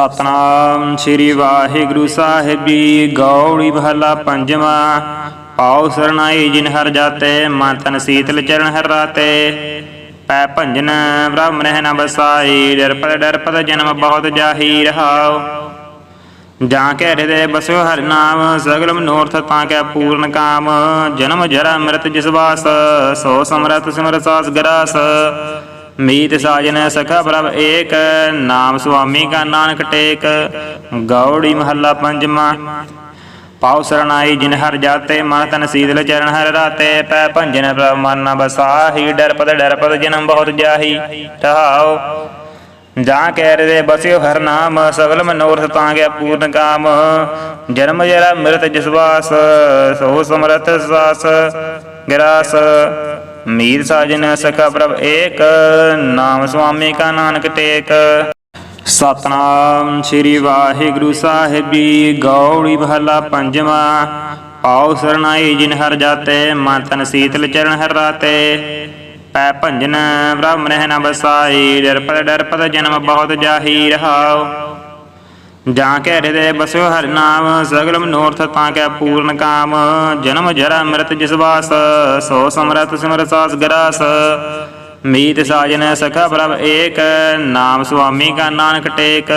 ਸਤਨਾਮ ਸ੍ਰੀ ਵਾਹਿਗੁਰੂ ਸਾਹਿਬ ਜੀ। ਗੌੜੀ ਮਹਲਾ ਪੰਜਵਾਂ, ਪਾਉ ਸਰਣਾਈ ਜਿਨ ਹਰ ਜਾਤੇ, ਮਨ ਤਨ ਸੀਤਲ ਚਰਨ ਹਰ ਰਾਤੇ। ਪੈ ਭੰਜਨ ਬ੍ਰਹਮ ਰਹਿ ਨ ਬਸਾਈ ਡਰ ਪਦ ਡਰ ਪਦ ਜਨਮ ਬਹੁਤ ਜਾਹੀ ਰਹਾਉ। ਜਾਂ ਕੈ ਹਿਰਦੇ ਬਸਿਓ ਹਰਿ ਨਾਮ ਸਗਲ ਮਨੋਰਥ ਤਾਂ ਕੈ ਪੂਰਨ ਕਾਮ। ਜਨਮ ਜਰਾ ਮ੍ਰਿਤ ਜਿਸ ਵਾਸ, ਸੋ ਸਮਰਤ ਸਿਮਰ ਸਾਸ ਗਰਾਸ। ਮੀਤ ਸਾਜਨ ਸਖਾ ਪ੍ਰਭ ਏਕ, ਨਾਮ ਸੁਆਮੀ ਕਾ ਨਾਨਕ ਟੇਕ, ਗੌੜੀ ਮਹੱਲਾ ਪੰਜਵਾਂ। ਪਾਉ ਸਰਣਾਈ ਜਿਨ ਹਰ ਜਾਤੇ, ਮਨ ਤਨ ਸੀਤਲ ਚਰਨ ਹਰ ਰਾਤੇ। ਪੈ ਭੰਜਨ ਪ੍ਰਭ ਮਨ ਨ ਬਸਾਹੀ ਡਰ ਪਦ ਜਨਮ ਬਹੁਤ ਜਾਹੀ। ਠਹਾਉ ਜਾਂ ਕਹਿ ਰੇ ਬਸਿਓ ਹਰ ਨਾਮ, ਸਗਲ ਮਨੋਰਥ ਤਾਂ ਗਿਆ ਪੂਰਨ ਕਾਮ। ਜਨਮ ਜਰਾ ਮਿਰਤ ਜਸਵਾਸ ਸੋ ਸਮਰਥ ਸਾਸ, ਗਰਾਸ। ਮੀਰ ਸਾਜਨ ਸਖਾ ਪ੍ਰਭ ਏਕ, ਨਾਮ ਸੁਆਮੀ ਕਾ ਨਾਨਕ ਟੇਕ ਸਤਨਾਮ ਸ੍ਰੀ ਵਾਹਿਗੁਰੂ ਸਾਹਿਬ ਜੀ ਗੌੜੀ ਭਲਾ ਪੰਜਵਾਂ। ਪਾਉ ਸਰਣਾਈ ਜਿਨ ਹਰ ਜਾਤੇ, ਮਨ ਤਨ ਸੀਤਲ ਚਰਨ ਹਰ ਰਾਤੇ। ਪੈ ਭੰਜਨ ਬ੍ਰਹਮ ਰਹਿ ਨ ਬਸਾਈ ਡਰ ਪਦ ਡਰ ਪਦ ਜਨਮ ਬਹੁਤ ਜਾਹੀ ਰਹਾਉ। ਜਾਂ ਕੈ ਹਿਰਦੇ ਬਸਿਓ ਹਰਿ ਨਾਮ ਸਗਲ ਮਨੋਰਥ ਤਾਂ ਕੈ ਪੂਰਨ ਕਾਮ। ਜਨਮ ਜਰਾ ਮ੍ਰਿਤ ਜਿਸ ਵਾਸ, ਸੋ ਸਮਰਤ ਸਿਮਰ ਸਾਸ ਗਰਾਸ। ਮੀਤ ਸਾਜਨ ਸਖਾ ਪ੍ਰਭ ਏਕ, ਨਾਮ ਸੁਆਮੀ ਕਾ ਨਾਨਕ ਟੇਕ।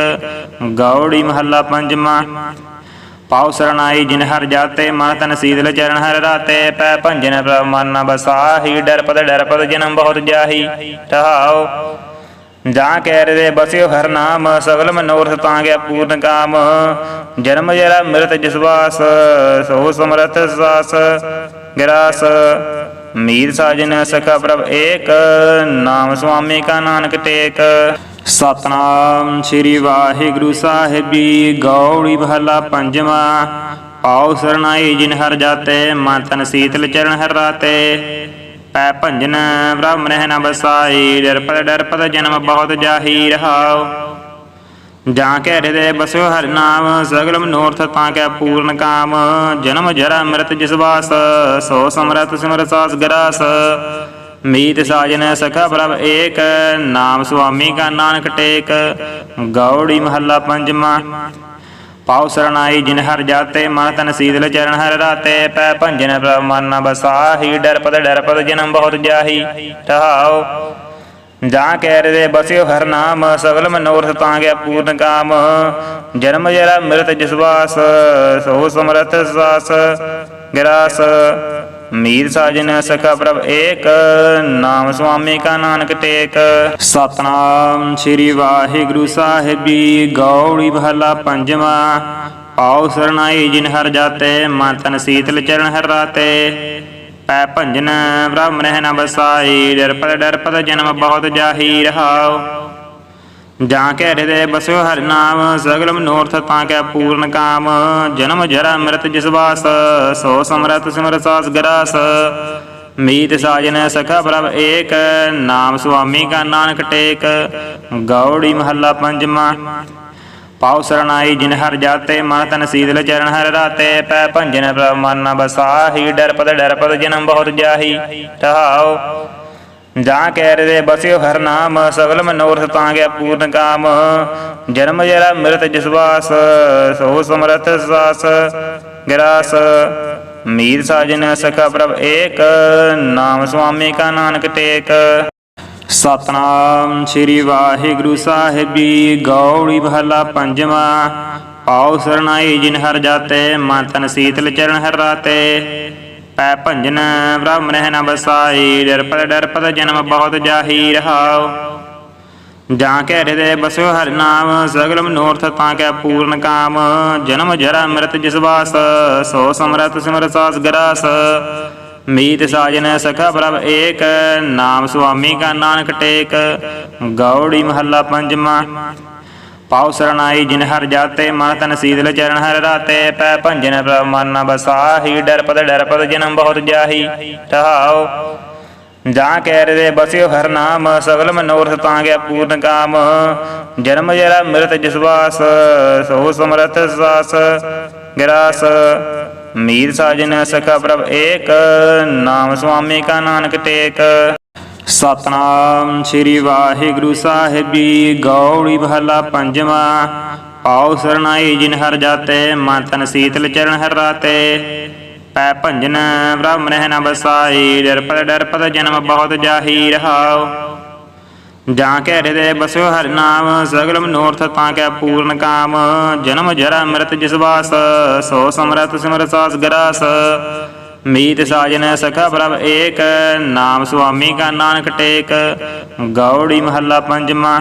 ਗੌੜੀ ਮਹੱਲਾ ਪੰਜਵਾਂ ਪਾਉ ਸਰਣਾਈ ਜਿਨ ਹਰ ਜਾਤੇ, ਮਨ ਤਨ ਸੀਤਲ ਚਰਨ ਹਰ ਰਾਤੇ। ਪੈ ਭੰਜਨ ਪ੍ਰਭ ਮਨ ਨ ਬਸਾਹੀ ਡਰ ਡਰਪਦ ਜਨਮ ਬਹੁਤ ਜਾਹੀ। ਠਹਾਉ ਜਾਂ ਕਹਿ ਰੇ ਬਸਿਓ ਹਰ ਨਾਮ, ਸਗਲ ਮਨੋਰਥ ਤਾਂ ਗਿਆ ਪੂਰਨ ਕਾਮ। ਜਨਮ ਜਰਾ ਮਿਰਤ ਜਿਸ ਸੋ ਸਮਰਥ ਸਾਸ। ਗਰਾਸ, ਮੀਰ ਸਾਜਨ ਸਖਾ ਪ੍ਰਭ ਏਕ, ਨਾਮ ਸੁਆਮੀ ਕਾ ਨਾਨਕ ਟੇਕ। ਸਤਨਾਮ ਸ੍ਰੀ ਵਾਹਿਗੁਰੂ ਸਾਹਿਬ ਜੀ ਗੌੜੀ ਮਹਲਾ ਪੰਜਵਾਂ। ਪਾਉ ਸਰਣਾਈ ਜਿਨ ਹਰ ਜਾਤੇ, ਮਨ ਤਨ ਸੀਤਲ ਚਰਨ ਹਰ ਰਾਤੇ। ਪੈ ਭੰਜਨ ਬ੍ਰਹਮ ਰਹਿ ਨ ਬਸਾਈ ਡਰ ਪਦ ਜਨਮ ਬਹੁਤ ਜਾਹੀ ਰਹਾਉ। ਜਾਂ ਕੈ ਹਿਰਦੇ ਬਸਿਓ ਹਰਿ ਨਾਮ ਸਗਲ ਮਨੋਰਥ ਤਾਂ ਕੈ ਪੂਰਨ ਕਾਮ। ਜਨਮ ਜਰਾ ਮ੍ਰਿਤ ਜਿਸ ਵਾਸ, ਸੋ ਸਮਰਤ ਸਿਮਰ ਸਾਸ ਗਰਾਸ। ਮੀਤ ਸਾਜਨ ਸਖਾ ਪ੍ਰਭ ਏਕ, ਨਾਮ ਸੁਆਮੀ ਕਾ ਨਾਨਕ ਟੇਕ। ਗੌੜੀ ਮਹੱਲਾ ਪੰਜਵਾਂ। ਪਾਉ ਸਰਣਾਈ ਜਿਨ ਹਰ ਜਾਤੇ, ਮਨ ਤਨ ਸੀਤਲ ਚਰਨ ਹਰ ਰਾਤੇ। ਪੈ ਭੰਜਨ ਪ੍ਰਭ ਮਨ ਨ ਬਸਾਹੀ ਡਰ ਪਦ ਡਰ ਜਨਮ ਬਹੁਤ ਜਾਹੀ। ਠਹਾਉ ਜਾਂ ਕਹਿ ਰੇ ਬਸਿਓ ਹਰ ਨਾਮ, ਸਗਲ ਮਨੋਰਥ ਤਾਂ ਗਿਆ ਪੂਰਨ ਕਾਮ। ਜਨਮ ਜਰਾ ਮ੍ਰਿਤ ਜਿਸਵਾਸ ਸੋ ਸਮਰਥ ਸਾਸ, ਗਿਰਾਸ। ਮੀਰ ਸਾਜਨ ਸਖਾ ਪ੍ਰਭ ਏਕ, ਨਾਮ ਸੁਆਮੀ ਕਾ ਨਾਨਕ ਟੇਕ ਸਤਨਾਮ ਸ੍ਰੀ ਵਾਹਿਗੁਰੂ ਸਾਹਿਬ ਜੀ ਗੌੜੀ ਮਹਲਾ ਪੰਜਵਾਂ। ਪਾਉ ਸਰਣਾਈ ਜਿਨ ਹਰ ਜਾਤੇ, ਮਨ ਤਨ ਸੀਤਲ ਚਰਨ ਹਰ ਰਾਤੇ। ਪੈ ਭੰਜਨ, ਬ੍ਰਹਮ ਰਹਿ ਨ ਬਸਾਈ ਡਰ ਪਦ ਡਰ ਪਦ ਜਨਮ ਬਹੁਤ ਜਾਹੀ ਰਹਾਉ। ਜਾਂ ਕੈ ਹਿਰਦੇ ਬਸਿਓ ਹਰਿ ਨਾਮ ਸਗਲ ਮਨੋਰਥ ਤਾਂ ਕੈ ਪੂਰਨ ਕਾਮ। ਜਨਮ ਜਰਾ ਮ੍ਰਿਤ ਜਿਸ ਵਾਸ, ਸੋ ਸਮਰਤ ਸਿਮਰ ਸਾਸ ਗਰਾਸ। ਮੀਤ ਸਾਜਨ ਸਖਾ ਪ੍ਰਭ ਏਕ, ਨਾਮ ਸੁਆਮੀ ਕਾ ਨਾਨਕ ਟੇਕ। ਗੌੜੀ ਮਹੱਲਾ ਪੰਜਵਾਂ। ਪਾਉ ਸਰਣਾਈ ਜਿਨ ਹਰ ਜਾਤੇ, ਮਨ ਤਨ ਸੀਤਲ ਚਰਨ ਹਰ ਰਾਤੇ। ਪੈ ਭੰਜਨ ਪ੍ਰਭ ਮਨ ਨ ਬਸਾਹੀ ਡਰ ਪਦ ਜਨਮ ਬਹੁਤ ਜਾਹੀ। ਠਹਾਉ ਜਾਂ ਕਹਿ ਰੇ ਬਸਿਓ ਹਰ ਨਾਮ, ਸਗਲ ਮਨੋਰਥ ਤਾਂ ਗਿਆ ਪੂਰਨ ਕਾਮ। ਜਨਮ ਜਰਾ ਮਿਰਤ ਜਿਸ ਸੋ ਸਮਰਥ ਸਾਸ। ਗਰਾਸ, ਮੀਰ ਸਾਜਨ ਸਖਾ ਪ੍ਰਭ ਏਕ, ਨਾਮ ਸੁਆਮੀ ਕਾ ਨਾਨਕ ਟੇਕ। ਸਤਨਾਮ ਸ੍ਰੀ ਵਾਹਿਗੁਰੂ ਸਾਹਿਬ ਜੀ ਗੌੜੀ ਮਹਲਾ ਪੰਜਵਾਂ। ਪਾਉ ਸਰਣਾਈ ਜਿਨ ਹਰ ਜਾਤੇ, ਮਨ ਤਨ ਸੀਤਲ ਚਰਨ ਹਰ ਰਾਤੇ। ਪੈ ਭੰਜਨ ਬ੍ਰਹਮ ਰਹਿ ਨ ਬਸਾਈ ਡਰ ਪਦ ਜਨਮ ਬਹੁਤ ਜਾਹੀ ਰਹਾਉ। ਜਾਂ ਕੈ ਹਿਰਦੇ ਬਸਿਓ ਹਰਿ ਨਾਮ ਸਗਲ ਮਨੋਰਥ ਤਾਂ ਕੈ ਪੂਰਨ ਕਾਮ। ਜਨਮ ਜਰਾ ਮ੍ਰਿਤ ਜਿਸ ਵਾਸ, ਸੋ ਸਮਰਤ ਸਿਮਰ ਸਾਸ ਗਰਾਸ। ਮੀਤ ਸਾਜਨ ਸਖਾ ਪ੍ਰਭ ਏਕ, ਨਾਮ ਸੁਆਮੀ ਕਾ ਨਾਨਕ ਟੇਕ। ਗੌੜੀ ਮਹੱਲਾ ਪੰਜਵਾਂ। ਪਾਉ ਸਰਣਾਈ ਜਿਨ ਹਰ ਜਾਤੇ, ਮਨ ਤਨ ਸੀਤਲ ਚਰਨ ਹਰ ਰਾਤੇ। ਪੈ ਭੰਜਨ ਪ੍ਰਭ ਮਨ ਬਸਾਹੀ ਡਰ ਪਦ ਜਨਮ ਬਹੁਤ ਜਾਹੀ। ਠਹਾਉ ਜਾਂ ਕਹਿ ਰੇ ਬਸਿਓ ਹਰ ਨਾਮ, ਸਗਲ ਮਨੋਰਥ ਤਾਂ ਗਿਆ ਪੂਰਨ ਕਾਮ। ਜਨਮ ਜਰਾ ਮ੍ਰਿਤ ਜਿਸਵਾਸ ਸੋ ਸਮਰਥ ਸਾਸ। ਗਰਾਸ, ਮੀਰ ਸਾਜਨ ਸਖਾ ਪ੍ਰਭ ਏਕ, ਨਾਮ ਸੁਆਮੀ ਕਾ ਨਾਨਕ ਟੇਕ। ਸਤਨਾਮ ਸ੍ਰੀ ਵਾਹਿਗੁਰੂ ਸਾਹਿਬੀ ਜੀ ਗੌੜੀ ਮਹਲਾ ਪੰਜਵਾਂ, ਪਾਉ ਸਰਨਾਈ ਜਿਨ ਹਰ ਜਾਤੇ, ਮਨ ਤਨ ਸੀਤਲ ਚਰਨ ਹਰ ਰਾਤੇ। ਪੈ ਭੰਜਨ ਬ੍ਰਹਮ ਰਹਿ ਨ ਬਸਾਈ ਡਰਪਦ ਡਰਪਦ ਜਨਮ ਬਹੁਤ ਜਾਹੀ ਰਹਾਉ। ਜਾਂ ਕੈ ਹਿਰਦੇ ਬਸਿਓ ਹਰਿ ਨਾਮ ਸਗਲ ਮਨੋਰਥ ਤਾਂ ਕੈ ਪੂਰਨ ਕਾਮ। ਜਨਮ ਜਰਾ ਮਰਤ ਜਿਸ ਵਾਸ, ਸੋ ਸਮਰਤ ਸਿਮਰ ਸਾਸ ਗਰਾਸ। ਮੀਤ ਸਾਜਨ ਸਖਾ ਪ੍ਰਭ ਏਕ, ਨਾਮ ਸੁਆਮੀ ਕਾ ਨਾਨਕ ਟੇਕ, ਗੌੜੀ ਮਹੱਲਾ ਪੰਜਵਾਂ।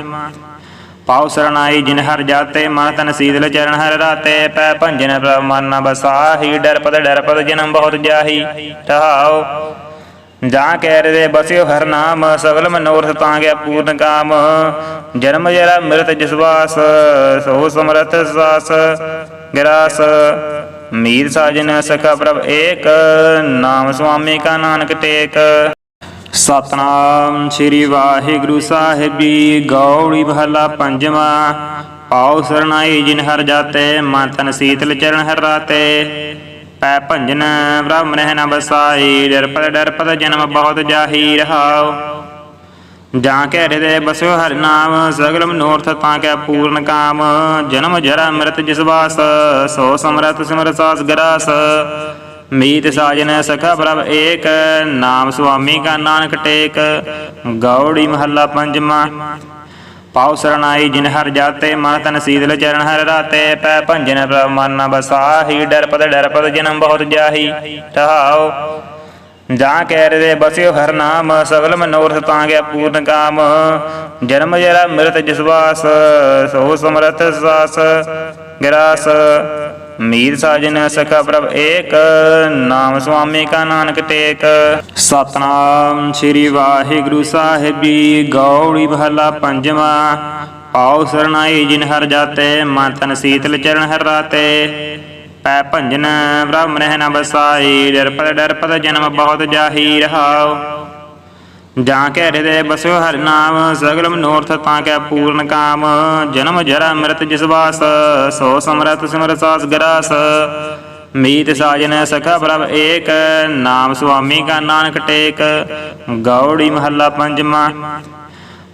ਪਾਉ ਸਰਣਾਈ ਜਿਨ ਹਰ ਜਾਤੇ, ਮਨ ਤਨ ਸੀਤਲ ਚਰਨ ਹਰ ਰਾਤੇ। ਪੈ ਭੰਜਨ ਪ੍ਰਭ ਮਨ ਨ ਬਸਾਹੀ ਡਰਪਦ ਡਰਪਦ ਜਨਮ ਬਹੁਤ ਜਾਹੀ। ਰਹਾਉ, ਜਾਂ ਕੈ ਹਿਰਦੇ ਬਸਿਓ ਹਰ ਨਾਮ, ਸਗਲ ਮਨੋਰਥ ਤਾਂ ਗਿਆ ਪੂਰਨ ਕਾਮ। ਜਨਮ ਜਰਾ ਮ੍ਰਿਤ ਜਿਸਵਾਸ ਸੋ ਸਮਰਥ ਸਾਸ, ਗਰਾਸ। ਮੀਰ ਸਾਜਨ ਸਖਾ ਪ੍ਰਭ ਏਕ, ਨਾਮ ਸੁਆਮੀ ਕਾ ਨਾਨਕ ਟੇਕ ਸਤਨਾਮ ਸ੍ਰੀ ਵਾਹਿਗੁਰੂ ਸਾਹਿਬੀ, ਗੌੜੀ ਭਲਾ ਪੰਜਵਾਂ। ਪਾਉ ਸਰਣਾਈ ਜਿਨ ਹਰ ਜਾਤੇ, ਮਨ ਤਨ ਸੀਤਲ ਚਰਨ ਹਰ ਰਾਤੇ। ਪੈ ਭੰਜਨ ਬ੍ਰਹਮ ਰਹਿ ਨ ਬਸਾਈ ਡਰਪਦ ਡਰਪਦ ਜਨਮ ਬਹੁਤ ਜਾਹੀ ਰਹਾਉ। ਜਾਂ ਕੈ ਹਿਰਦੇ ਬਸਿਓ ਹਰਿ ਨਾਮ ਸਗਲ ਮਨੋਰਥ ਤਾਂ ਕੈ ਪੂਰਨ ਕਾਮ। ਜਨਮ ਜਰਾ ਮਰਤ ਜਿਸ ਵਾਸ, ਸੋ ਸਮਰਤ ਸਿਮਰ ਸਾਸ ਗਰਾਸ। ਮੀਤ ਸਾਜਨ ਸਖਾ ਪ੍ਰਭ ਏਕ, ਨਾਮ ਸੁਆਮੀ ਕਾ ਨਾਨਕ ਟੇਕ। ਗੌੜੀ ਮਹੱਲਾ ਪੰਜਵਾਂ। ਪਾਉ ਸਰਣਾਈ ਜਿਨ ਹਰ ਜਾਤੇ, ਮਨ ਤਨ ਸੀਤਲ ਚਰਨ ਹਰ ਰਾਤੇ। ਪੈ ਭੰਜਨ ਪ੍ਰਭ ਮਨ ਨ ਬਸਾਹੀ, ਡਰਪਦ ਡਰਪਦ ਜਨਮ ਬਹੁਤ ਜਾਹੀ। ਰਹਾਉ ਜਾਂ ਕੈ ਹਿਰਦੇ ਬਸਿਓ ਹਰ ਨਾਮ ਸਗਲ ਮਨੋਰਥ ਤਾਂ ਗਿਆ ਪੂਰਨ ਕਾਮ। ਜਨਮ ਜਰਾ ਮਿਰਤ ਜਿਸ ਸੋ ਸਮਰਥ ਸਾਸ। ਗਰਾਸ, ਮੀਰ ਸਾਜਨ ਸਖਾ ਪ੍ਰਭ ਏਕ, ਨਾਮ ਸੁਆਮੀ ਕਾ ਨਾਨਕ ਟੇਕ ਸਤਨਾਮ ਸ੍ਰੀ ਵਾਹਿਗੁਰੂ ਸਾਹਿਬੀ, ਗੌੜੀ ਭਲਾ ਪੰਜਵਾਂ। ਆਓ ਸ਼ਰਨਾਈ ਜਿਨ ਹਰ ਜਾਤੇ, ਮਨ ਤਨ ਸੀਤਲ ਚਰਨ ਹਰ ਰਾਤੇ। ਪੈ ਭੰਜਨ ਬ੍ਰਹਮ ਰਹਿ ਨ ਬਸਾਈ ਡਰਪਦ ਡਰਪਦ ਜਨਮ ਬਹੁਤ ਜਾਹੀ ਰਹਾਉ। ਜਾਂ ਕੈ ਹਿਰਦੇ ਬਸਿਓ ਹਰਿ ਨਾਮ ਸਗਲ ਮਨੋਰਥ ਤਾਂ ਕੈ ਪੂਰਨ ਕਾਮ। ਜਨਮ ਜਰਾ ਮਰਤ ਜਿਸ ਵਾਸ, ਸੋ ਸਮਰਤ ਸਿਮਰ ਸਾਸ ਗਰਾਸ। ਮੀਤ ਸਾਜਨ ਸਖਾ ਪ੍ਰਭ ਏਕ, ਨਾਮ ਸੁਆਮੀ ਕਾ ਨਾਨਕ ਟੇਕ। ਗੌੜੀ ਮਹੱਲਾ ਪੰਜਵਾਂ।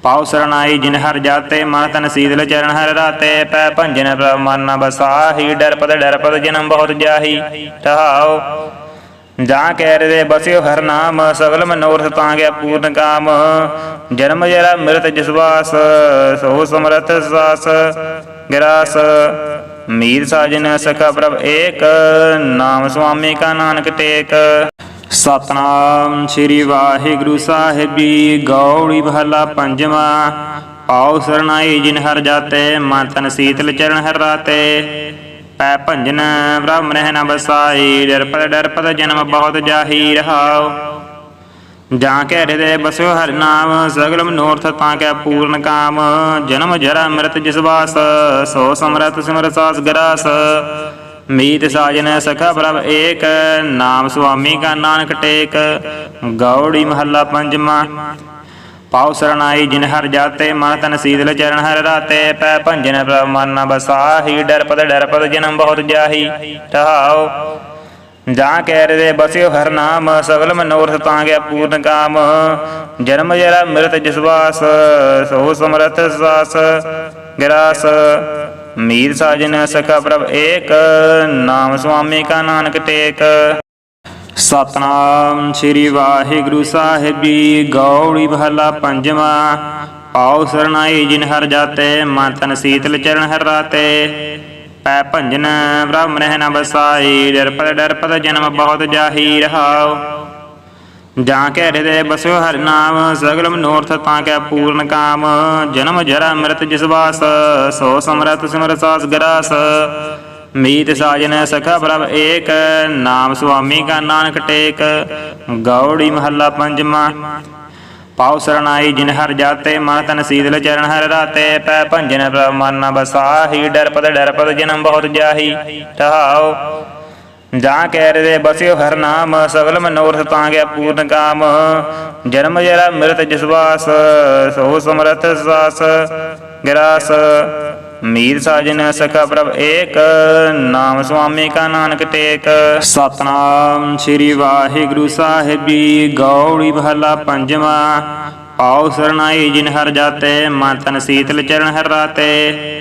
ਪਾਉ ਸਰਣਾਈ ਜਿਨ ਹਰ ਜਾਤੇ, ਮਨ ਤਨ ਸੀਤਲ ਚਰਨ ਹਰ ਰਾਤੇ। ਪੈ ਭੰਜਨ ਪ੍ਰਭ ਮਨ ਨ ਬਸਾਹੀ ਡਰਪਦ ਡਰਪਦ ਜਨਮ ਬਹੁਤ ਜਾਹੀ। ਰਹਾਉ, ਜਾਂ ਕੈ ਹਿਰਦੇ ਬਸਿਓ ਹਰ ਨਾਮ, ਸਗਲ ਮਨੋਰਥ ਤਾਂ ਗਿਆ ਪੂਰਨ ਕਾਮ। ਜਨਮ ਜਰਾ ਮਿਰਤ ਜਿਸਵਾਸ ਸੋ ਸਮਰਥ ਸਾਸ, ਗਰਾਸ। ਮੀਰ ਸਾਜਨ, ਸਖਾ ਪ੍ਰਭ ਏਕ, ਨਾਮ ਸੁਆਮੀ ਕਾ ਨਾਨਕ ਟੇਕ ਸਤਨਾਮ ਸ੍ਰੀ ਵਾਹਿਗੁਰੂ ਸਾਹਿਬੀ, ਗੌੜੀ ਭਲਾ ਪੰਜਵਾਂ, ਪਾਉ ਸਰਣਾਈ ਜਿਨ ਹਰ ਜਾਤੇ, ਮਨ ਤਨ ਸੀਤਲ ਚਰਨ ਹਰ ਰਾਤੇ। ਪੈ ਭੰਜਨ ਬ੍ਰਹਮ ਰਹਿ ਨ ਬਸਾਈ ਡਰਪਦ ਡਰਪਦ ਜਨਮ ਬਹੁਤ ਜਾਹੀ ਰਹਾਉ। ਜਾਂ ਕੈ ਹਿਰਦੇ ਬਸਿਓ ਹਰਿ ਨਾਮ ਸਗਲ ਮਨੋਰਥ ਤਾਂ ਕੈ ਪੂਰਨ ਕਾਮ। ਜਨਮ ਜਰਾ ਮਰਤ ਜਿਸ ਵਾਸ, ਸੋ ਸਮਰਤ ਸਿਮਰ ਸਾਸ ਗਰਾਸ। ਮੀਤ ਸਾਜਨ ਸਖਾ ਪ੍ਰਭ ਏਕ, ਨਾਮ ਸੁਆਮੀ ਕਾ ਨਾਨਕ ਟੇਕ, ਗੌੜੀ ਮਹੱਲਾ ਪੰਜਵਾਂ। ਪਾਉ ਸਰਣਾਈ ਜਿਨ ਹਰ ਜਾਤੇ, ਮਨ ਤਨ ਸੀਤਲ ਚਰਨ ਹਰ ਰਾਤੇ। ਪੈ ਭੰਜਨ ਪ੍ਰਭ ਮਨ ਨ ਬਸਾਹੀ ਡਰਪਦ ਡਰਪਦ ਜਨਮ ਬਹੁਤ ਜਾਹੀ। ਰਹਾਉ, ਜਾਂ ਕੈ ਹਿਰਦੇ ਬਸਿਓ ਹਰ ਨਾਮ, ਸਗਲ ਮਨੋਰਥ ਤਾਂ ਗਿਆ ਪੂਰਨ ਕਾਮ। ਜਨਮ ਜਰਾ ਮਿਰਤ ਜਿਸਵਾਸ ਸੋ ਸਮਰਥ ਸਾਸ, ਗਰਾਸ। ਮੀਰ ਸਾਜਨ ਸਖਾ ਪ੍ਰਭ ਏਕ, ਨਾਮ ਸੁਆਮੀ ਕਾ ਨਾਨਕ ਟੇਕ ਸਤਨਾਮ ਸ੍ਰੀ ਵਾਹਿਗੁਰੂ ਸਾਹਿਬੀ ਗੌੜੀ ਭਲਾ ਪੰਜਵਾਂ। ਪਾਉ ਸਰਣਾਈ ਜਿਨ ਹਰ ਜਾਤੇ, ਮਨ ਤਨ ਸੀਤਲ ਚਰਨ ਹਰ ਰਾਤੇ। ਪੈ ਭੰਜਨ, ਬ੍ਰਹਮ ਰਹਿ ਨ ਬਸਾਈ ਡਰਪਦ ਡਰਪਦ ਜਨਮ ਬਹੁਤ ਜਾਹੀ ਰਹਾਉ। ਜਾਂ ਕੈ ਹਿਰਦੇ ਬਸਿਓ ਹਰਿ ਨਾਮ ਸਗਲ ਨੋਰਥ ਤਾਂ ਕੈ ਪੂਰਨ ਕਾਮ। ਜਨਮ ਜਰਾ ਮਰਤ ਜਿਸ ਵਾਸ, ਸੋ ਸਮਰਤ ਸਿਮਰ ਸਾਸ ਗਰਾਸ। ਮੀਤ ਸਾਜਨ ਸਖਾ ਪ੍ਰਭ ਏਕ, ਨਾਮ ਸੁਆਮੀ ਕਾ ਨਾਨਕ ਟੇਕ। ਗੌੜੀ ਮਹੱਲਾ ਪੰਜਵਾਂ। ਪਾਉ ਸਰਣਾਈ ਜਿਨ ਹਰ ਜਾਤੇ, ਮਨ ਤਨ ਸੀਤਲ ਚਰਨ ਹਰ ਰਾਤੇ। ਪੈ ਭੰਜਨ ਪ੍ਰਭ ਮਨ ਨ ਬਸਾਹੀ, ਡਰਪਦ ਡਰਪਦ ਜਨਮ ਬਹੁਤ ਜਾਹੀ। ਰਹਾਉ ਜਾਂ ਕੈ ਹਿਰਦੇ ਬਸਿਓ ਹਰ ਨਾਮ, ਸਗਲ ਮਨੋਰਥ ਤਾਂ ਗਿਆ ਪੂਰਨ ਕਾਮ। ਜਨਮ ਜਰਾ ਮਿਰਤ ਜਿਸ ਸੋ ਸਮਰਥ ਸਾਸ। ਗਰਾਸ, ਮੀਰ ਸਾਜਨ ਸਖਾ ਪ੍ਰਭ ਏਕ, ਨਾਮ ਸੁਆਮੀ ਕਾ ਨਾਨਕ ਟੇਕ। ਸਤਨਾਮ ਸ੍ਰੀ ਵਾਹਿਗੁਰੂ ਸਾਹਿਬੀ, ਗੌੜੀ ਭਲਾ ਪੰਜਵਾਂ। ਪਾਉ ਸਰਣਾਈ ਜਿਨ ਹਰ ਜਾਤੇ, ਮਨ ਤਨ ਸੀਤਲ ਚਰਨ ਹਰ ਰਾਤੇ।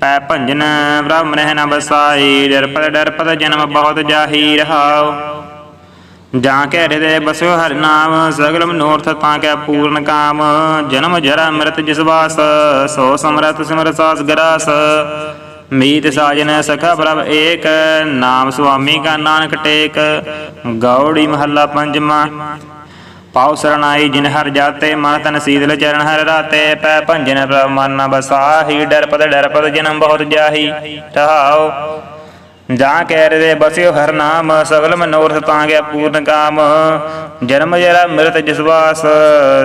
ਪੈ ਭੰਜਨ ਬ੍ਰਹਮਣਹਿ ਨ ਬਸਾਈ ਡਰਪਦ ਡਰਪਤ ਜਨਮ ਬਹੁਤ ਜਾਹੀ ਰਹਾਉ। ਜਾਂ ਕੈ ਹਿਰਦੇ ਬਸਿਓ ਹਰਿ ਨਾਮ ਸਗਲ ਮਨੋਰਥ ਤਾਂ ਕੈ ਪੂਰਨ ਕਾਮ। ਜਨਮ ਜਰਾ ਮਰਤ ਜਿਸ ਵਾਸ, ਸੋ ਸਮਰਤ ਸਿਮਰ ਸਾਸ ਗਰਾਸ। ਮੀਤ ਸਾਜਨ ਸਖਾ ਪ੍ਰਭ ਏਕ, ਨਾਮ ਸੁਆਮੀ ਕਾ ਨਾਨਕ ਟੇਕ। ਗੌੜੀ ਮਹੱਲਾ ਪੰਜਵਾਂ। ਪਾਉ ਸਰਣਾਈ ਜਿਨ ਹਰ ਜਾਤੇ, ਮਨ ਤਨ ਸੀਤਲ ਚਰਨ ਹਰ ਰਾਤੇ। ਪੈ ਭੰਜਨ ਪ੍ਰਭ ਮਨ ਨ ਬਸਾਹੀ, ਡਰਪਦ ਡਰਪਦ ਜਨਮ ਬਹੁਤ ਜਾਹੀ। ਠਹਾਉ ਜਾਂ ਕਹਿ ਰੇ ਬਸਿਓ ਹਰ ਨਾਮ, ਸਗਲ ਮਨੋਰਥ ਤਾਂ ਗਿਆ ਪੂਰਨ ਕਾਮ। ਜਨਮ ਜਰਾ ਮਿਰਤ ਜਿਸਵਾਸ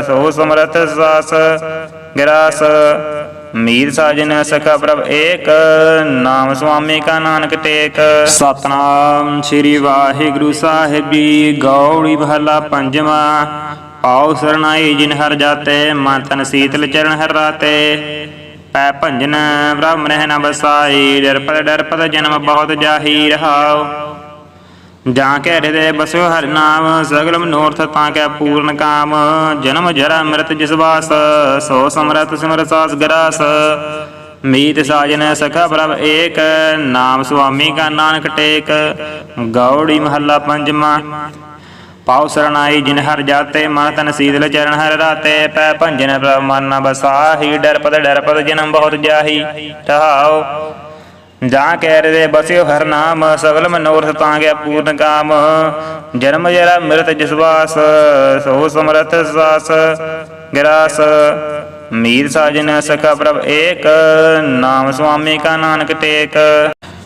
ਸੋ ਸਮਰਥ ਸਾਸ, ਗਿਰਾਸ। ਮੀਰ ਸਾਜਨ ਸਖਾ ਪ੍ਰਭ ਏਕ, ਨਾਮ ਸੁਆਮੀ ਕਾ ਨਾਨਕ ਟੇਕ ਸਤਨਾਮ ਸ੍ਰੀ ਵਾਹਿਗੁਰੂ ਸਾਹਿਬੀ, ਗੌੜੀ ਭਲਾ ਪੰਜਵਾਂ। ਪਾਉ ਸਰਣਾਈ ਜਿਨ ਹਰ ਜਾਤੇ, ਮਨ ਤਨ ਸੀਤਲ ਚਰਨ ਹਰ ਰਾਤੇ। ਪੈ ਭੰਜਨ, ਬ੍ਰਹਮਣਹਿ ਨ ਬਸਾਈ ਡਰਪਦ ਡਰਪਦ ਜਨਮ ਬਹੁਤ ਜਾਹੀ ਰਹਾਉ। ਜਾਂ ਕੈ ਹਿਰਦੇ ਬਸਿਓ ਹਰਿ ਨਾਮ ਸਗਲ ਮਨੋਰਥ ਤਾਂ ਕੈ ਪੂਰਨ ਕਾਮ। ਜਨਮ ਜਰਾ ਮਰਤ ਜਿਸ ਵਾਸ, ਸੋ ਸਮਰਤ ਸਿਮਰ ਸਾਸ ਗਰਾਸ। ਮੀਤ ਸਾਜਨ ਸਖਾ ਪ੍ਰਭ ਏਕ, ਨਾਮ ਸੁਆਮੀ ਕਾ ਨਾਨਕ ਟੇਕ। ਗੌੜੀ ਮਹੱਲਾ ਪੰਜਵਾਂ। ਪਾਉ ਸਰਣਾਈ ਜਿਨ ਹਰ ਜਾਤੇ, ਮਨ ਤਨ ਸੀਤਲ ਚਰਨ ਹਰ ਰਾਤੇ। ਪੈ ਭੰਜਨ ਪ੍ਰਭ ਮਨ ਨ ਬਸਾਹੀ, ਡਰਪਦ ਡਰਪਦ ਜਨਮ ਬਹੁਤ ਜਾਹੀ। ਠਹਾਉ ਜਾਂ ਕਹਿ ਰੇ ਬਸਿਓ ਹਰ ਨਾਮ, ਸਗਲ ਮਨੋਰਥ ਤਾਂ ਗਿਆ ਪੂਰਨ ਕਾਮ। ਜਨਮ ਜਰਾ ਮਿਰਤ ਜਿਸ ਸੋ ਸਮਰਥ ਸਾਸ। ਗਰਾਸ, ਮੀਰ ਸਾਜਨ ਸਖਾ ਪ੍ਰਭ ਏਕ, ਨਾਮ ਸੁਆਮੀ ਕਾ ਨਾਨਕ ਟੇਕ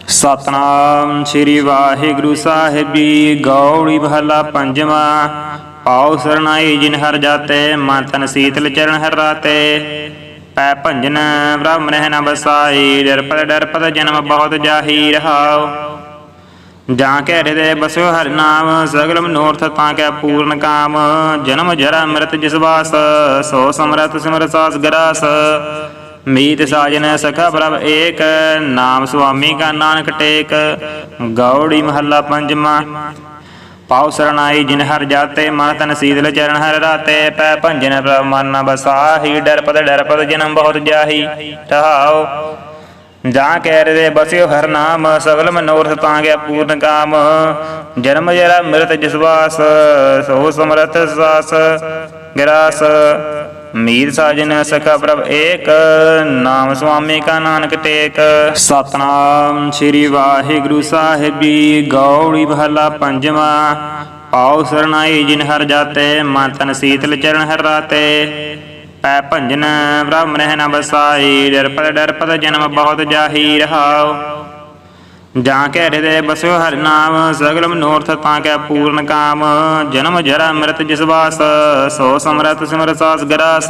ਸਤਨਾਮ ਸ੍ਰੀ ਵਾਹਿਗੁਰੂ ਸਾਹਿਬੀ, ਗੌੜੀ ਭਲਾ ਪੰਜਵਾਂ। ਪਾਉ ਸ਼ਰਨਾਈ ਜਿਨ ਹਰ ਜਾਤੇ, ਮਨ ਤਨ ਸੀਤਲ ਚਰਨ ਹਰ ਰਾਤੇ। ਪੈ ਭੰਜਨ ਬ੍ਰਹਮਣਹਿ ਨ ਬਸਾਈ ਡਰਪਦ ਡਰਪਦ ਜਨਮ ਬਹੁਤ ਜਾਹੀ ਰਹਾਉ। ਜਾਂ ਕੈ ਹਿਰਦੇ ਬਸਿਓ ਹਰਿ ਨਾਮ ਸਗਲ ਮਨੋਰਥ ਤਾਂ ਕੈ ਪੂਰਨ ਕਾਮ। ਜਨਮ ਜਰਾ ਮਰਤ ਜਿਸ ਵਾਸ, ਸੋ ਸਮਰਤ ਸਿਮਰ ਸਾਸ ਗਰਾਸ। ਮੀਤ ਸਾਜਨ ਸਖਾ ਪ੍ਰਭ ਏਕ, ਨਾਮ ਸੁਆਮੀ ਕਾ ਨਾਨਕ ਟੇਕ। ਗੌੜੀ ਮਹੱਲਾ ਪੰਜਵਾਂ। ਪਾਉ ਸਰਣਾਈ ਜਿਨ ਹਰ ਜਾਤੇ, ਮਨ ਤਨ ਸੀਤਲ ਚਰਨ ਹਰ ਰਾਤੇ। ਪੈ ਭੰਜਨ ਪ੍ਰਭ ਮਨ ਨ ਬਸਾਹੀ, ਡਰਪਦ ਡਰਪਦ ਜਨਮ ਬਹੁਤ ਜਾਹੀ। ਠਹਾਉ ਜਾਂ ਕਹਿ ਰੇ ਬਸਿਓ ਹਰ ਨਾਮ ਸਗਲ ਮਨੋਰਥ ਤਾਂ ਗਿਆ ਪੂਰਨ ਕਾਮ। ਜਨਮ ਜਰਾ ਮਿਰਤ ਜਿਸਵਾਸ ਸੋ ਸਮਰਥ ਸਾਸ, ਗਿਰਾਸ। ਮੀਰ ਸਾਜਨ ਸਖਾ ਪ੍ਰਭ ਏਕ, ਨਾਮ ਸੁਆਮੀ ਕਾ ਨਾਨਕ ਟੇਕ। ਸਤਨਾਮ ਸ੍ਰੀ ਵਾਹਿਗੁਰੂ ਸਾਹਿਬੀ, ਗੌੜੀ ਭਲਾ ਪੰਜਵਾਂ। ਪਾਉ ਸ਼ਰਨਾਈ ਜਿਨ ਹਰ ਜਾਤੇ, ਮਨ ਤਨ ਸੀਤਲ ਚਰਨ ਹਰ ਰਾਤੇ। ਪੈ ਭੰਜਨ, ਬ੍ਰਹਮਣਹਿ ਨ ਬਸਾਈ ਡਰਪਦ ਡਰਪਦ ਜਨਮ ਬਹੁਤ ਜਾਹੀ ਰਹਾਉ। ਜਾਂ ਕੈ ਹਿਰਦੇ ਬਸਿਓ ਹਰਿ ਨਾਮ ਸਗਲ ਮਨੋਰਥ ਤਾਂ ਕੈ ਪੂਰਨ ਕਾਮ। ਜਨਮ ਜਰਾ ਮਰਤ ਜਿਸ ਵਾਸ, ਸੋ ਸਮਰਤ ਸਿਮਰ ਸਾਸ ਗਰਾਸ।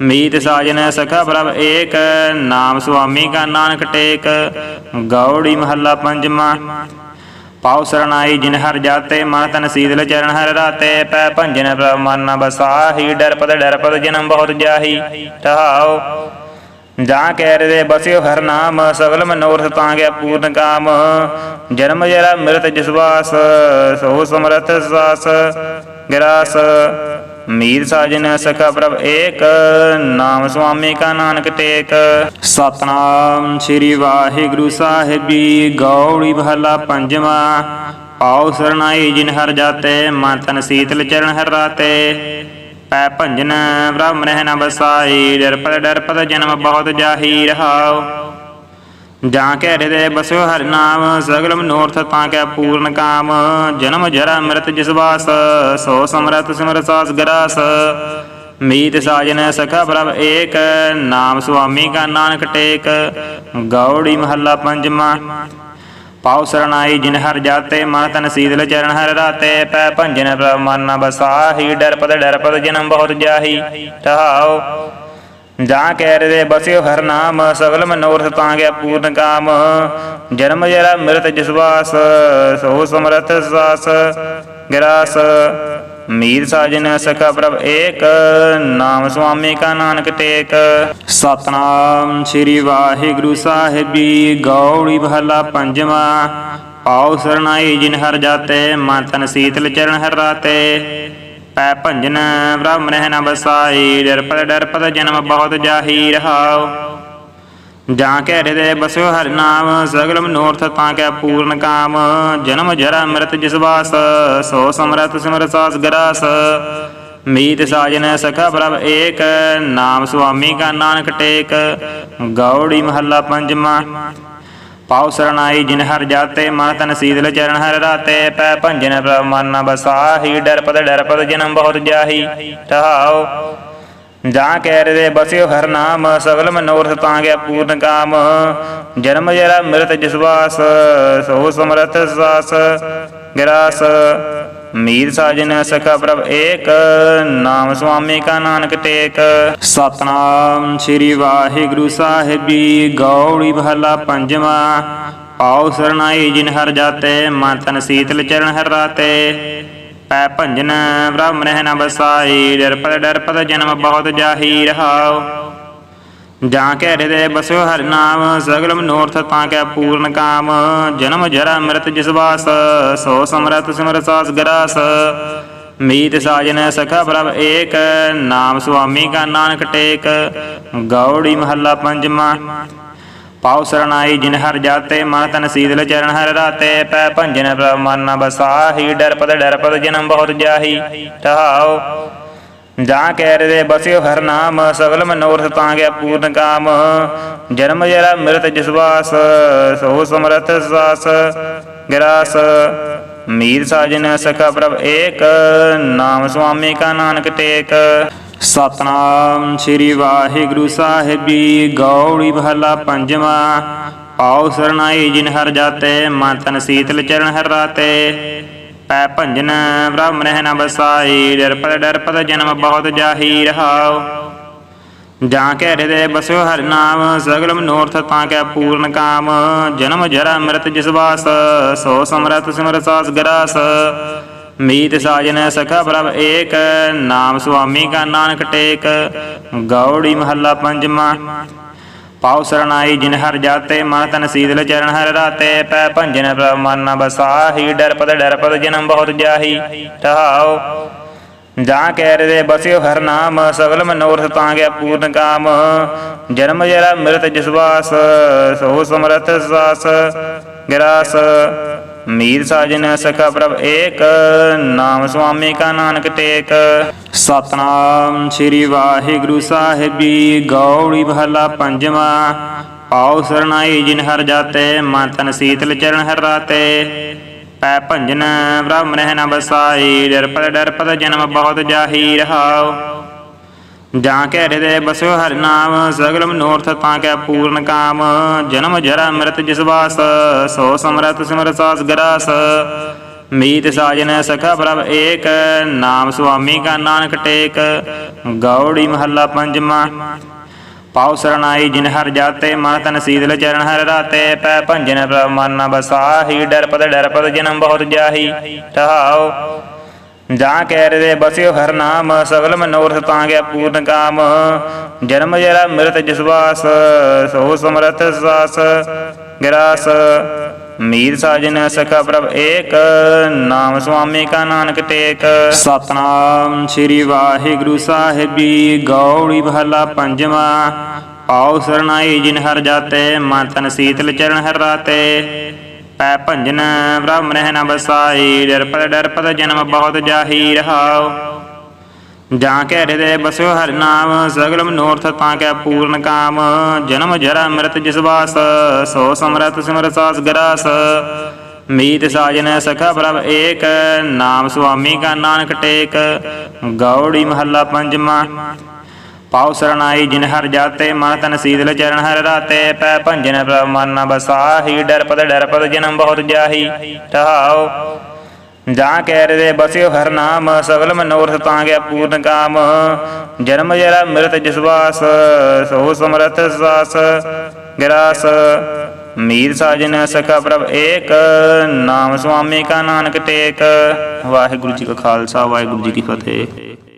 ਮੀਤ ਸਾਜਨ ਸਖਾ ਪ੍ਰਭ ਏਕ, ਨਾਮ ਸੁਆਮੀ ਕਾ ਨਾਨਕ ਟੇਕ। ਗੌੜੀ ਮਹੱਲਾ ਪੰਜਵਾਂ ਪਾਉ ਸਰਣਾਈ ਜਿਨ ਹਰ ਜਾਤੇ, ਮਨ ਤਨ ਸੀਤਲ ਚਰਨ ਹਰ ਰਾਤੇ। ਪੈ ਭੰਜਨ ਪ੍ਰਭ ਮਨ ਨ ਬਸਾਹੀ, ਡਰਪਦ ਡਰਪਦ ਜਨਮ ਬਹੁਤ ਜਾਹੀ। ਠਹਾਉ ਜਾਂ ਕਹਿ ਰੇ ਬਸਿਓ ਹਰ ਨਾਮ, ਸਗਲ ਮਨੋਰਥ ਤਾਂ ਗਿਆ ਪੂਰਨ ਕਾਮ। ਜਨਮ ਜਰਾ ਮਿਰਤ ਜਿਸ ਸੋ ਸਮਰਥ ਸਾਸ। ਗਰਾਸ, ਮੀਰ ਸਾਜਨ ਸਖਾ ਪ੍ਰਭ ਏਕ, ਨਾਮ ਸੁਆਮੀ ਕਾ ਨਾਨਕ ਟੇਕ। ਸਤਨਾਮ ਸ੍ਰੀ ਵਾਹਿਗੁਰੂ ਸਾਹਿਬੀ, ਗੌੜੀ ਮਹਲਾ ਪੰਜਵਾਂ। ਪਾਉ ਸਰਣਾਈ ਜਿਨ ਹਰ ਜਾਤੇ, ਮਨ ਤਨ ਸੀਤਲ ਚਰਨ ਹਰ ਰਾਤੇ। ਪੈ ਭੰਜਨ ਬ੍ਰਹਮਣਹਿ ਨ ਬਸਾਈ ਡਰਪਦ ਡਰਪਦ ਜਨਮ ਬਹੁਤ ਜਾਹੀ ਰਹਾਉ। ਜਾਂ ਕੈ ਹਿਰਦੇ ਬਸਿਓ ਹਰਿ ਨਾਮ ਸਗਲ ਮਨੋਰਥ ਤਾਂ ਕੈ ਪੂਰਨ ਕਾਮ। ਜਨਮ ਜਰਾ ਮਰਤ ਜਿਸ ਵਾਸ, ਸੋ ਸਮਰਤ ਸਿਮਰ ਸਾਸ ਗਰਾਸ। ਮੀਤ ਸਾਜਨ ਸਖਾ ਪ੍ਰਭ ਏਕ, ਨਾਮ ਸੁਆਮੀ ਕਾ ਨਾਨਕ ਟੇਕ। ਗੌੜੀ ਮਹੱਲਾ ਪੰਜਵਾਂ। ਪਾਉ ਸਰਣਾਈ ਜਿਨ ਹਰ ਜਾਤੇ, ਮਨ ਤਨ ਸੀਤਲ ਚਰਨ ਹਰ ਰਾਤੇ। ਪੈ ਭੰਜਨ ਪ੍ਰਭ ਮਨ ਨ ਬਸਾਹੀ ਡਰਪਦ ਡਰਪਦ ਜਨਮ ਬਹੁਤ ਜਾਹੀ। ਠਹਾਉ ਜਾਂ ਕਹਿ ਰੇ ਬਸਿਓ ਹਰ ਨਾਮ, ਸਗਲ ਮਨੋਰਥ ਤਾਂ ਗਿਆ ਪੂਰਨ ਕਾਮ। ਜਨਮ ਜਰਾ ਮਿਰਤ ਜਿਸਵਾਸ ਸੋ ਸਮਰਥ ਸਾਸ, ਗਿਰਾਸ। ਮੀਰ ਸਾਜਨ ਸਖਾ ਪ੍ਰਭ ਏਕ ਨਾਮ ਸੁਆਮੀ ਕਾ ਨਾਨਕ ਟੇਕ। ਸਤਨਾਮ ਸ੍ਰੀ ਵਾਹਿਗੁਰੂ ਸਾਹਿਬੀ, ਗੌੜੀ ਭਲਾ ਪੰਜਵਾਂ। ਪਾਉ ਸਰਣਾਈ ਜਿਨ ਹਰ ਜਾਤੇ, ਮਨ ਤਨ ਸੀਤਲ ਚਰਨ ਹਰ ਰਾਤੇ। ਪੈ ਭੰਜਨ ਬ੍ਰਹਮਣਹਿ ਨ ਬਸਾਈ ਡਰਪਦ ਡਰਪਦ ਜਨਮ ਬਹੁਤ ਜਾਹੀ ਰਹਾਉ। ਜਾਂ ਕੈ ਹਿਰਦੇ ਬਸਿਓ ਹਰਿ ਨਾਮ ਸਗਲ ਮਨੋਰਥ ਤਾਂ ਕੈ ਪੂਰਨ ਕਾਮ। ਜਨਮ ਜਰਾ ਮਰਤ ਜਿਸ ਵਾਸ, ਸੋ ਸਮਰਤ ਸਿਮਰ ਸਾਸ ਗਰਾਸ। ਮੀਤ ਸਾਜਨ ਸਖਾ ਪ੍ਰਭ ਏਕ, ਨਾਮ ਸੁਆਮੀ ਕਾ ਨਾਨਕ ਟੇਕ। ਗੌੜੀ ਮਹੱਲਾ ਪੰਜਵਾਂ। ਪਾਉ ਸਰਣਾਈ ਜਿਨ ਹਰ ਜਾਤੇ, ਮਨ ਤਨ ਸੀਤਲ ਚਰਨ ਹਰ ਰਾਤੇ। ਪੈ ਭੰਜਨ ਪ੍ਰਭ ਮਨ ਨ ਬਸਾਹੀ ਡਰ ਪਦ ਡਰ ਪਦ ਜਨਮ ਬਹੁਤ ਜਾਹੀ। ਠਹਾਉ ਜਾਂ ਕਹਿ ਰੇ ਬਸਿਓ ਹਰ ਨਾਮ, ਸਗਲ ਮਨੋਰਥ ਤਾਂ ਗਿਆ ਪੂਰਨ ਕਾਮ। ਜਨਮ ਜਰਾ ਮਿਰਤ ਜਿਸ ਸੋ ਸਮਰਥ ਸਾਸ। ਗਰਾਸ, ਮੀਰ ਸਾਜਨ ਸਖਾ ਪ੍ਰਭ ਏਕ, ਨਾਮ ਸੁਆਮੀ ਕਾ ਨਾਨਕ ਟੇਕ ਸਤਨਾਮ ਸ੍ਰੀ ਵਾਹਿਗੁਰੂ ਸਾਹਿਬੀ, ਗੌੜੀ ਭਲਾ ਪੰਜਵਾ। ਆਓ ਸਰਨਾਈ ਜਿਨ ਹਰ ਜਾਤੇ, ਮਨ ਤਨ ਸੀਤਲ ਚਰਨ ਹਰ ਰਾਤੇ। ਪੈ ਭੰਜਨ ਬ੍ਰਹਮ ਰਹਿ ਨ ਬਸਾਈ ਡਰ ਪਦ ਜਨਮ ਬਹੁਤ ਜਾਹੀ ਰਹਾਉ। ਜਾਂ ਕੈ ਹਿਰਦੇ ਬਸਿਓ ਹਰਿ ਨਾਮ ਸਗਲ ਮਨੋਰਥ ਤਾਂ ਕੈ ਪੂਰਨ ਕਾਮ। ਜਨਮ ਜਰਾ ਮਰਤ ਜਿਸ ਵਾਸ, ਸੋ ਸਮਰਤ ਸਿਮਰ ਸਾਸ ਗਰਾਸ। ਮੀਤ ਸਾਜਨ ਸਖਾ ਪ੍ਰਭ ਏਕ, ਨਾਮ ਸੁਆਮੀ ਕਾ ਨਾਨਕ ਟੇਕ। ਗੌੜੀ ਮਹੱਲਾ ਪੰਜਵਾਂ। ਪਾਉ ਸਰਣਾਈ ਜਿਨ ਹਰ ਜਾਤੇ, ਮਨ ਤਨ ਸੀਤਲ ਚਰਨ ਹਰ ਰਾਤੇ। ਪੈ ਭੰਜਨ ਪ੍ਰਭ ਮਨ ਨ ਬਸਾਹੀ ਡਰ ਪਦ ਜਨਮ ਬਹੁਤ ਜਾਹੀ। ਠਹਾਉ ਜਾਂ ਕਹਿ ਰੇ ਬਸਿਓ ਹਰ ਨਾਮ, ਸਗਲ ਮਨੋਰਥ ਤਾਂ ਗਿਆ ਪੂਰਨ ਕਾਮ। ਜਨਮ ਜਰਾ ਮਿਰਤ ਜਿਸਵਾਸ ਸੋ ਸਮਰਥ ਸਾਸ, ਗਰਾਸ। ਮੀਰ ਸਾਜਨ ਸਖਾ ਪ੍ਰਭ ਏਕ, ਨਾਮ ਸੁਆਮੀ ਕਾ ਨਾਨਕ ਟੇਕ। ਸਤਨਾਮ ਸ੍ਰੀ ਵਾਹਿਗੁਰੂ ਸਾਹਿਬੀ ਗੌੜੀ ਭਲਾ ਪੰਜਵਾ। ਪਾਉ ਸਰਣਾਈ ਜਿਨ ਹਰ ਜਾਤੇ, ਮਨ ਤਨ ਸੀਤਲ ਚਰਨ ਹਰ ਰਾਤੇ। ਪੈ ਭੰਜਨ ਬ੍ਰਹਮ ਰਹਿ ਨ ਬਸਾਈ ਡਰ ਪਦ ਡਰ ਪਦ ਜਨਮ ਬਹੁਤ ਜਾਹੀ ਰਹਾਉ। ਜਾਂ ਕੈ ਹਿਰਦੇ ਬਸਿਓ ਹਰਿ ਨਾਮ ਸਗਲ ਮਨੋਰਥ ਤਾਂ ਕੈ ਪੂਰਨ ਕਾਮ। ਜਨਮ ਜਰਾ ਮਰਤ ਜਿਸ ਵਾਸ, ਸੋ ਸਮਰਤ ਸਿਮਰ ਸਾਸ ਗਰਾਸ। ਮੀਤ ਸਾਜਨ ਸਖਾ ਪ੍ਰਭ ਏਕ, ਨਾਮ ਸੁਆਮੀ ਕਾ ਨਾਨਕ ਟੇਕ, ਗੌੜੀ ਮਹੱਲਾ ਪੰਜਵਾਂ। ਪਾਉ ਸਰਣਾਈ ਜਿਨ ਹਰ ਜਾਤੇ, ਮਨ ਤਨ ਸੀਤਲ ਚਰਨ ਹਰ ਰਾਤੇ। ਪੈ ਭੰਜਨ ਪ੍ਰਭ ਮਨ ਨ ਬਸਾਹੀ ਡਰ ਪਦ ਜਨਮ ਬਹੁਤ ਜਾਹੀ। ਠਹਾਉ ਜਾਂ ਕਹਿ ਰੇ ਬਸਿਓ ਹਰ ਨਾਮ, ਸਗਲ ਮਨੋਰਥ ਤਾਂ ਗਿਆ ਪੂਰਨ ਕਾਮ। ਜਨਮ ਜਰਾ ਮ੍ਰਿਤ ਜਿਸਵਾਸ ਸੋ ਸਮਰਥ ਸਾਸ, ਗਿਰਾਸ। ਮੀਰ ਸਾਜਨ ਸਖਾ ਪ੍ਰਭ ਏਕ, ਨਾਮ ਸੁਆਮੀ ਕਾ ਨਾਨਕ ਟੇਕ ਸਤਨਾਮ ਸ੍ਰੀ ਵਾਹਿਗੁਰੂ ਸਾਹਿਬੀ, ਗੌੜੀ ਭਲਾ ਪੰਜਵਾ। ਪਾਉ ਸਰਣਾਈ ਜਿਨ ਹਰ ਜਾਤੇ, ਮਨ ਤਨ ਸੀਤਲ ਚਰਨ ਹਰ ਰਾਤੇ। ਪੈ ਭੰਜਨ, ਬ੍ਰਹਮ ਰਹਿ ਨ ਬਸਾਈ ਡਰ ਪਦ ਡਰ ਪਦ ਜਨਮ ਬਹੁਤ ਜਾਹੀ ਰਹਾਉ। ਜਾਂ ਕੈ ਹਿਰਦੇ ਬਸਿਓ ਹਰਿ ਨਾਮ ਸਗਲ ਮਨੋਰਥ ਤਾਂ ਕੈ ਪੂਰਨ ਕਾਮ। ਜਨਮ ਜਰਾ ਮਰਤ ਜਿਸ ਵਾਸ, ਸੋ ਸਮਰਤ ਸਿਮਰ ਸਾਸ ਗਰਾਸ। ਮੀਤ ਸਾਜਨ ਸਖਾ ਪ੍ਰਭ ਏਕ, ਨਾਮ ਸੁਆਮੀ ਕਾ ਨਾਨਕ ਟੇਕ। ਗੌੜੀ ਮਹੱਲਾ ਪੰਜਵਾਂ। ਪਾਉ ਸਰਣਾਈ ਜਿਨ ਹਰ ਜਾਤੇ, ਮਨ ਤਨ ਸੀਤਲ ਚਰਨ ਹਰ ਰਾਤੇ। ਪੈ ਭੰਜਨ ਪ੍ਰਭ ਮਨ ਨ ਬਸਾਹੀ ਡਰਪਦ ਪਦ ਜਨਮ ਬਹੁਤ ਜਾਹੀ। ਠਹਾਉ ਜਾਂ ਕਹਿ ਰੇ ਬਸਿਓ ਹਰ ਨਾਮ, ਸਗਲ ਮਨੋਰਥ ਤਾਂ ਗਿਆ ਪੂਰਨ ਕਾਮ। ਜਨਮ ਜਰਾ ਮਿਰਤ ਜਿਸ ਸੋ ਸਮਰਥ ਸਾਸ। ਗਰਾਸ, ਮੀਰ ਸਾਜਨ ਸਖਾ ਪ੍ਰਭ ਏਕ, ਨਾਮ ਸੁਆਮੀ ਕਾ ਨਾਨਕ ਟੇਕ। ਸਤਨਾਮ ਸ੍ਰੀ ਵਾਹਿਗੁਰੂ ਸਾਹਿਬੀ, ਗੌੜੀ ਭਲਾ ਪੰਜਵਾ। ਪਾਉ ਸਰਨਾਈ ਜਿਨ ਹਰ ਜਾਤੇ, ਮਨ ਤਨ ਸੀਤਲ ਚਰਨ ਹਰ ਰਾਤੇ। ਪੈ ਭੰਜਨ ਬ੍ਰਹਮ ਰਹਿ ਨ ਬਸਾਈ ਡਰ ਪਦ ਜਨਮ ਬਹੁਤ ਜਾਹੀ ਰਹਾਉ। ਜਾਂ ਕੈ ਹਿਰਦੇ ਬਸਿਓ ਹਰਿ ਨਾਮ ਸਗਲ ਮਨੋਰਥ ਤਾਂ ਕੈ ਪੂਰਨ ਕਾਮ। ਜਨਮ ਜਰਾ ਮਰਤ ਜਿਸ ਵਾਸ, ਸੋ ਸਮਰਤ ਸਿਮਰ ਸਾਸ ਗਰਾਸ। ਮੀਤ ਸਾਜਨ ਸਖਾ ਪ੍ਰਭ ਏਕ, ਨਾਮ ਸੁਆਮੀ ਕਾ ਨਾਨਕ ਟੇਕ। ਗੌੜੀ ਮਹੱਲਾ ਪੰਜਵਾਂ। ਪਾਉ ਸਰਣਾਈ ਜਿਨ ਹਰ ਜਾਤੇ, ਮਨ ਤਨ ਸੀਤਲ ਚਰਨ ਹਰ ਰਾਤੇ। ਪੈ ਭੰਜਨ ਪ੍ਰਭ ਮਨ ਬਸਾਹੀ ਡਰ ਪਦ ਜਨਮ ਬਹੁਤ ਜਾਹੀ। ਠਹਾਉ ਜਾਂ ਕਹਿ ਰੇ ਬਸਿਓ ਹਰ ਨਾਮ, ਸਗਲ ਮਨੋਰਥ ਤਾਂ ਗਿਆ ਪੂਰਨ ਕਾਮ। ਜਨਮ ਜਰਾ ਮ੍ਰਿਤ ਜਿਸਵਾਸ ਸੋ ਸਮਰਥ ਸਾਸ। ਗਰਾਸ, ਮੀਰ ਸਾਜਨ ਸਖਾ ਪ੍ਰਭ ਏਕ। ਨਾਮ ਸੁਆਮੀ ਕਾ ਨਾਨਕ ਟੇਕ। ਵਾਹਿਗੁਰੂ ਜੀ ਕਾ ਖਾਲਸਾ, ਵਾਹਿਗੁਰੂ ਜੀ ਕੀ ਫਤਿਹ।